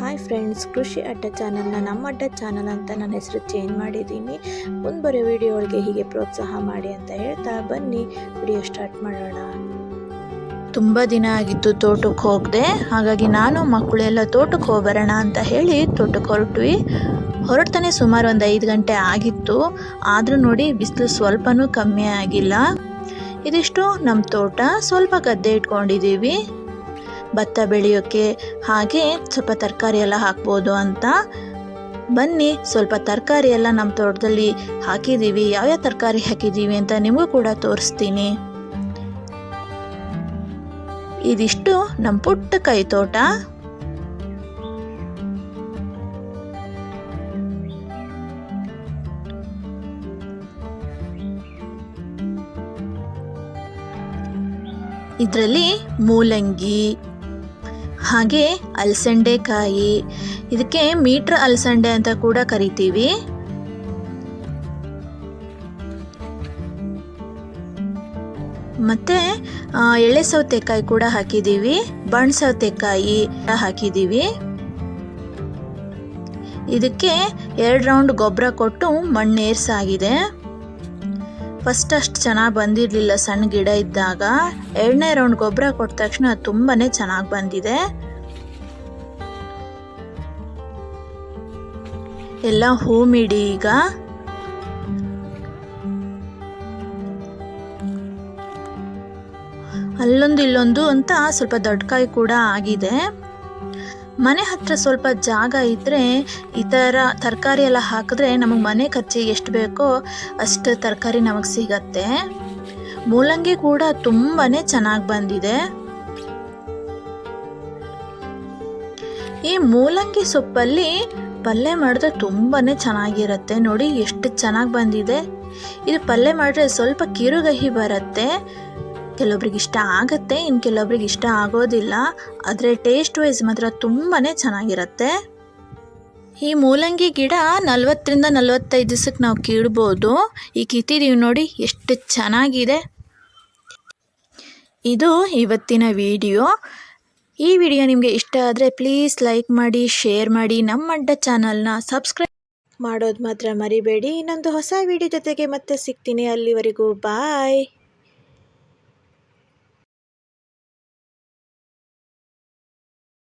Hi friends ಕೃಷಿ ಅಡ್ಡ ಚಾನಲ್ನ ನಮ್ಮ ಅಡ್ಡ ಚಾನಲ್ ಅಂತ ನನ್ನ ಹೆಸರು ಚೇಂಜ್ ಮಾಡಿದ್ದೀನಿ. ಮುಂದೆ ವಿಡಿಯೋ ಒಳಗೆ ಹೀಗೆ ಪ್ರೋತ್ಸಾಹ ಮಾಡಿ ಅಂತ ಹೇಳ್ತಾ ಬನ್ನಿ. ವಿಡಿಯೋ ಸ್ಟಾರ್ಟ್ ಮಾಡೋಣ. ತುಂಬ ದಿನ ಆಗಿತ್ತು ತೋಟಕ್ಕೆ ಹೋಗದೆ. ಹಾಗಾಗಿ ನಾನು ಮಕ್ಕಳೆಲ್ಲ ತೋಟಕ್ಕೆ ಹೋಗ್ಬರೋಣ ಅಂತ ಹೇಳಿ ತೋಟಕ್ಕೆ ಹೊರಟ್ವಿ. ಹೊರಡ್ತಾನೆ ಸುಮಾರು ಒಂದು ಐದು ಗಂಟೆ ಆಗಿತ್ತು. ಆದರೂ ನೋಡಿ ಬಿಸಿಲು ಸ್ವಲ್ಪನೂ ಕಮ್ಮಿ ಆಗಿಲ್ಲ. ಇದಿಷ್ಟು ನಮ್ಮ ತೋಟ. ಸ್ವಲ್ಪ ಗದ್ದೆ ಇಟ್ಕೊಂಡಿದ್ದೀವಿ. ಭತ್ತ ಬೆಳೆಯೋಕ್ಕೆ ಹಾಗೆ ಸ್ವಲ್ಪ ತರಕಾರಿ ಎಲ್ಲ ಹಾಕ್ಬೋದು ಅಂತ. ಬನ್ನಿ, ಸ್ವಲ್ಪ ತರಕಾರಿ ಎಲ್ಲ ನಮ್ಮ ತೋಟದಲ್ಲಿ ಹಾಕಿದ್ದೀವಿ. ಯಾವ್ಯಾವ ತರಕಾರಿ ಹಾಕಿದ್ದೀವಿ ಅಂತ ನಿಮಗೂ ಕೂಡ ತೋರಿಸ್ತೀನಿ. ಇದಿಷ್ಟು ನಮ್ಮ ಪುಟ್ಟ ಕೈ ತೋಟ. ಇದರಲ್ಲಿ ಮೂಲಂಗಿ ಹಾಗೆ ಅಲಸಂಡೆಕಾಯಿ ಇದಕ್ಕೆ ಮೀಟ್ರ್ ಅಲಸಂಡೆ ಅಂತ ಕೂಡ ಕರಿತೀವಿ. ಮತ್ತೆ ಎಳೆ ಸೌತೆಕಾಯಿ ಕೂಡ ಹಾಕಿದ್ದೀವಿ, ಬಣ್ಣ ಸೌತೆಕಾಯಿ ಹಾಕಿದ್ದೀವಿ. ಇದಕ್ಕೆ ಎರಡು ರೌಂಡ್ ಗೊಬ್ಬರ ಕೊಟ್ಟು ಮಣ್ಣು ಏರ್ಸಾಗಿದೆ. ಫಸ್ಟ್ ಅಷ್ಟು ಚೆನ್ನಾಗಿ ಬಂದಿರಲಿಲ್ಲ ಸಣ್ಣ ಗಿಡ ಇದ್ದಾಗ. ಎರಡನೇ ರೌಂಡ್ ಗೊಬ್ಬರ ಕೊಟ್ಟ ತಕ್ಷಣ ತುಂಬಾ ಚೆನ್ನಾಗಿ ಬಂದಿದೆ. ಎಲ್ಲ ಹೂ ಮಿಡಿ ಈಗ. ಅಲ್ಲೊಂದು ಇಲ್ಲೊಂದು ಅಂತ ಸ್ವಲ್ಪ ದೊಡ್ಡ ಕಾಯಿ ಕೂಡ ಆಗಿದೆ. ಮನೆ ಹತ್ರ ಸ್ವಲ್ಪ ಜಾಗ ಇದ್ದರೆ ಈ ಥರ ತರಕಾರಿ ಎಲ್ಲ ಹಾಕಿದ್ರೆ ನಮಗೆ ಮನೆ ಖರ್ಚಿಗೆ ಎಷ್ಟು ಬೇಕೋ ಅಷ್ಟು ತರಕಾರಿ ನಮಗೆ ಸಿಗತ್ತೆ. ಮೂಲಂಗಿ ಕೂಡ ತುಂಬಾ ಚೆನ್ನಾಗಿ ಬಂದಿದೆ. ಈ ಮೂಲಂಗಿ ಸೊಪ್ಪಲ್ಲಿ ಪಲ್ಯ ಮಾಡಿದ್ರೆ ತುಂಬಾ ಚೆನ್ನಾಗಿರುತ್ತೆ. ನೋಡಿ, ಎಷ್ಟು ಚೆನ್ನಾಗಿ ಬಂದಿದೆ. ಇದು ಪಲ್ಯ ಮಾಡಿದ್ರೆ ಸ್ವಲ್ಪ ಕಿರುಗಹಿ ಬರುತ್ತೆ. ಕೆಲವೊಬ್ರಿಗೆ ಇಷ್ಟ ಆಗುತ್ತೆ ಇನ್ನು ಕೆಲವೊಬ್ರಿಗೆ ಇಷ್ಟ ಆಗೋದಿಲ್ಲ. ಆದರೆ ಟೇಸ್ಟ್ ವೈಸ್ ಮಾತ್ರ ತುಂಬಾ ಚೆನ್ನಾಗಿರುತ್ತೆ. ಈ ಮೂಲಂಗಿ ಗಿಡ ನಲ್ವತ್ತರಿಂದ ನಲವತ್ತೈದು ದಿವಸಕ್ಕೆ ನಾವು ಕೀಳ್ಬೋದು. ಈ ಕಿತ್ತಿದೀವಿ ನೋಡಿ ಎಷ್ಟು ಚೆನ್ನಾಗಿದೆ. ಇದು ಇವತ್ತಿನ ವಿಡಿಯೋ. ಈ ವಿಡಿಯೋ ನಿಮಗೆ ಇಷ್ಟ ಆದರೆ ಪ್ಲೀಸ್ ಲೈಕ್ ಮಾಡಿ ಶೇರ್ ಮಾಡಿ. ನಮ್ಮ ಅಡ್ಡ ಚಾನಲ್ನ ಸಬ್ಸ್ಕ್ರೈಬ್ ಮಾಡೋದು ಮಾತ್ರ ಮರಿಬೇಡಿ. ಇನ್ನೊಂದು ಹೊಸ ವಿಡಿಯೋ ಜೊತೆಗೆ ಮತ್ತೆ ಸಿಗ್ತೀನಿ. ಅಲ್ಲಿವರೆಗೂ ಬಾಯ್